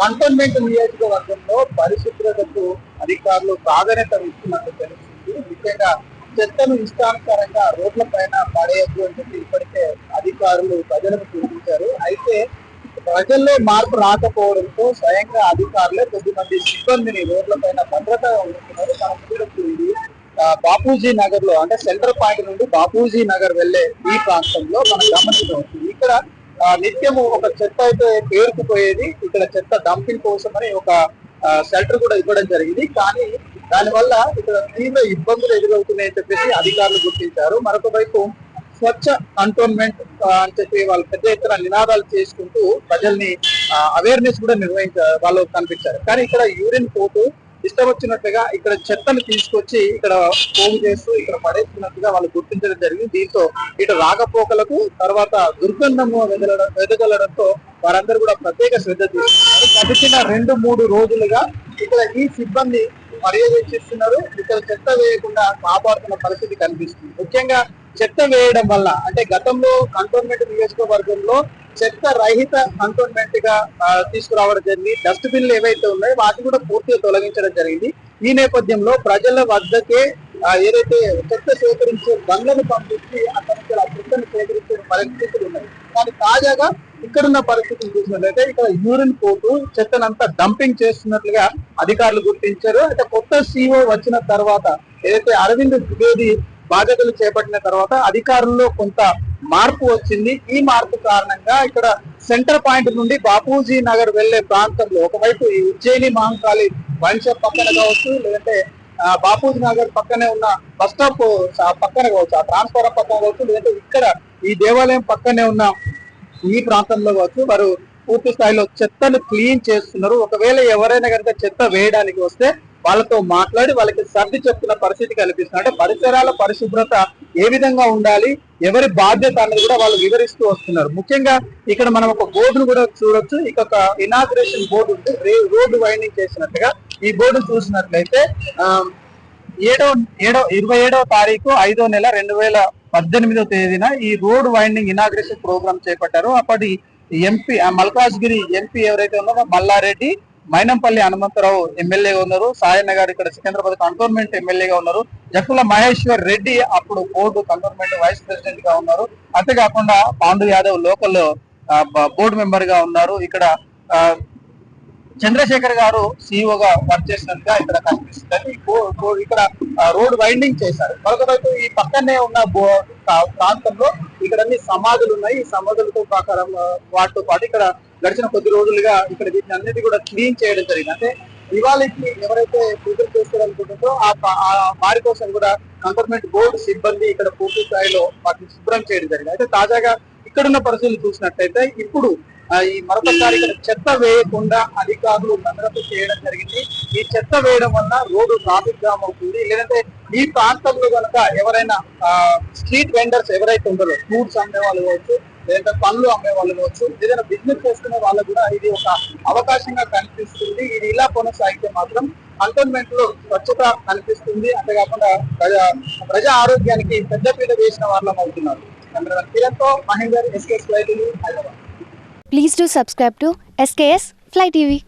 Cantonment నియోజకవర్గంలో పరిశుభ్రతకు అధికారులు ప్రాధాన్యత ఇస్తున్నట్టు తెలుస్తుంది. ముఖ్యంగా చెత్తను ఇష్టానుసారంగా రోడ్ల పైన పడేయద్దు అని చెప్పి ఇప్పటికే అధికారులు ప్రజలకు సూచించారు. అయితే ప్రజల్లో మార్పు రాకపోవడంతో స్వయంగా అధికారులే కొద్దిమంది సిబ్బందిని రోడ్ల పైన భద్రతగా ఉంటున్నారు మనం ఇది బాపూజీ నగర్లో అంటే సెంట్రల్ పాయింట్ నుండి బాపూజీ నగర్ వెళ్ళే ఈ ప్రాంతంలో మనం గమనించవచ్చు. ఇక్కడ నిత్యము ఒక చెత్త అయితే పేరుకుపోయేది. ఇక్కడ చెత్త డంపింగ్ కోసమని ఒక షెల్టర్ కూడా ఇవ్వడం జరిగింది. కానీ దానివల్ల ఇక్కడ తీవ్ర ఇబ్బందులు ఎదురవుతున్నాయని చెప్పేసి అధికారులు గుర్తించారు. మరొక వైపు స్వచ్ఛ కంటోన్మెంట్ అని చెప్పి వాళ్ళు పెద్ద ఎత్తున నినాదాలు చేసుకుంటూ ప్రజల్ని అవేర్నెస్ కూడా నిర్వహించారు వాళ్ళు కనిపించారు. కానీ ఇక్కడ యూరిన్ పోటు ఇష్టం వచ్చినట్టుగా ఇక్కడ చెత్తను తీసుకొచ్చి ఇక్కడ పోగు చేస్తూ ఇక్కడ పడేస్తున్నట్టుగా వాళ్ళు గుర్తించడం జరిగింది. దీంతో ఇటు రాకపోకలకు తర్వాత దుర్గంధము వెదలడం వెదగలడంతో వారందరూ కూడా ప్రత్యేక శ్రద్ధ తీసుకున్నారు. గడిచిన రెండు మూడు రోజులుగా ఇక్కడ ఈ సిబ్బంది పర్యవేక్షిస్తున్నారు. ఇక్కడ చెత్త వేయకుండా కాపాడుతున్న పరిస్థితి కనిపిస్తుంది. ముఖ్యంగా చెత్త వేయడం వల్ల అంటే గతంలో కంటోన్మెంట్ నియోజకవర్గంలో చెత్త రహిత కంటోన్మెంట్గా తీసుకురావడం జరిగింది. డస్ట్ బిన్లు ఏవైతే ఉన్నాయో వాటిని కూడా పూర్తిగా తొలగించడం జరిగింది. ఈ నేపథ్యంలో ప్రజల వద్దకే ఏదైతే చెత్త సేకరించే బండ్లను పంపించి అక్కడ చెత్తను సేకరించే పరిస్థితులు ఉన్నాయి. కానీ తాజాగా ఇక్కడున్న పరిస్థితులు చూసినట్లయితే ఇక్కడ యూరిన్ పోటు చెత్తనంతా డంపింగ్ చేస్తున్నట్లుగా అధికారులు గుర్తించారు. అయితే కొత్త సీఓ వచ్చిన తర్వాత ఏదైతే అరవింద్ ద్వివేది బాధ్యతలు చేపట్టిన తర్వాత అధికారుల్లో కొంత మార్పు వచ్చింది. ఈ మార్పు కారణంగా ఇక్కడ సెంటర్ పాయింట్ నుండి బాపూజీ నగర్ వెళ్ళే ప్రాంతంలో ఒకవైపు ఈ ఉజ్జయిని మహంకాళి వైన్ షాప్ పక్కన కావచ్చు లేదంటే బాపూజీ నగర్ పక్కనే ఉన్న బస్ స్టాప్ పక్కన కావచ్చు ఆ ట్రాన్స్ఫారం పక్కన కావచ్చు లేదంటే ఇక్కడ ఈ దేవాలయం పక్కనే ఉన్న ఈ ప్రాంతంలో కావచ్చు. వారు పూర్తి స్థాయిలో చెత్తను క్లీన్ చేస్తున్నారు. ఒకవేళ ఎవరైనా కనుక చెత్త వేయడానికి వస్తే వాళ్ళతో మాట్లాడి వాళ్ళకి సర్ది చెప్తున్న పరిస్థితి కనిపిస్తుంది. అంటే పరిసరాల పరిశుభ్రత ఏ విధంగా ఉండాలి? ఎవరి బాధ్యత అనేది కూడా వాళ్ళు వివరిస్తూ వస్తున్నారు. ముఖ్యంగా ఇక్కడ మనం ఒక బోర్డును కూడా చూడొచ్చు. ఇక ఒక ఇనాగ్రేషన్ బోర్డు ఉంది. రోడ్డు వైండింగ్ చేసినట్టుగా ఈ బోర్డు చూసినట్లయితే ఏడో ఏడో ఇరవై ఏడవ తారీఖు ఐదో నెల రెండు వేల పద్దెనిమిదో తేదీన ఈ రోడ్ వైండింగ్ ఇనాగ్రేషన్ ప్రోగ్రామ్ చేపట్టారు. అప్పటి ఎంపీ మల్కాజ్గిరి ఎంపీ ఎవరైతే ఉన్నారో మల్లారెడ్డి మైనంపల్లి హనుమంతరావు ఎమ్మెల్యేగా ఉన్నారు. సాయన్న గారు ఇక్కడ సికింద్రాబాద్ కంటోన్మెంట్ ఎమ్మెల్యేగా ఉన్నారు. జక్కుల మహేశ్వర్ రెడ్డి అప్పుడు బోర్డు కంటోన్మెంట్ వైస్ ప్రెసిడెంట్గా ఉన్నారు. అంతేకాకుండా పాండు యాదవ్ లోకల్ బోర్డు మెంబర్గా ఉన్నారు. ఇక్కడ ఆ, చంద్రశేఖర్ గారు CEO గా వర్క్ చేసినట్టుగా ఇక్కడ కనిపిస్తుంది. ఇక్కడ రోడ్ వైండింగ్ చేశారు. మరొక వైపు ఈ పక్కనే ఉన్న బో- ప్రాంతంలో ఇక్కడ అన్ని సమాధులు ఉన్నాయి. ఈ సమాధులతో ప్రకారం వాటితో పాటు ఇక్కడ గడిచిన కొద్ది రోజులుగా ఇక్కడ వీటిని అన్నిటి కూడా క్లీన్ చేయడం జరిగింది. అంటే దివాళీకి ఎవరైతే పూజలు చేసుకోవాలనుకుంటుందో ఆ వారి కోసం కూడా గవర్నమెంట్ బోర్డు సిబ్బంది ఇక్కడ పూర్తి స్థాయిలో వాటిని శుభ్రం చేయడం జరిగింది. అయితే తాజాగా ఇక్కడున్న పరిస్థితులు చూసినట్టయితే ఇప్పుడు ఈ మరొకసారి ఇక్కడ చెత్త వేయకుండా అధికారులు భద్రత చేయడం జరిగింది. ఈ చెత్త వేయడం వల్ల రోడ్డు ట్రాఫిక్ జామ్ అవుతుంది. లేదంటే ఈ ప్రాంతంలో కనుక ఎవరైనా స్ట్రీట్ వెండర్స్ ఎవరైతే ఉండరు ఫ్రూట్స్ అమ్మే వాళ్ళు కావచ్చు లేదంటే పనులు అమ్మే వాళ్ళు కావచ్చు ఏదైనా బిజినెస్ చేసుకునే వాళ్ళకు కూడా ఇది ఒక అవకాశంగా కనిపిస్తుంది. ఇది ఇలా కొనసాగితే మాత్రం కంటోన్మెంట్లో స్వచ్ఛత కనిపిస్తుంది. అంతేకాకుండా ప్రజా ప్రజా ఆరోగ్యానికి పెద్దపీట వేసిన వాళ్ళం అవుతున్నారు. Cameraman కిరణ్తో Mahender SK flight Hyderabad. Please do subscribe to SKS fly TV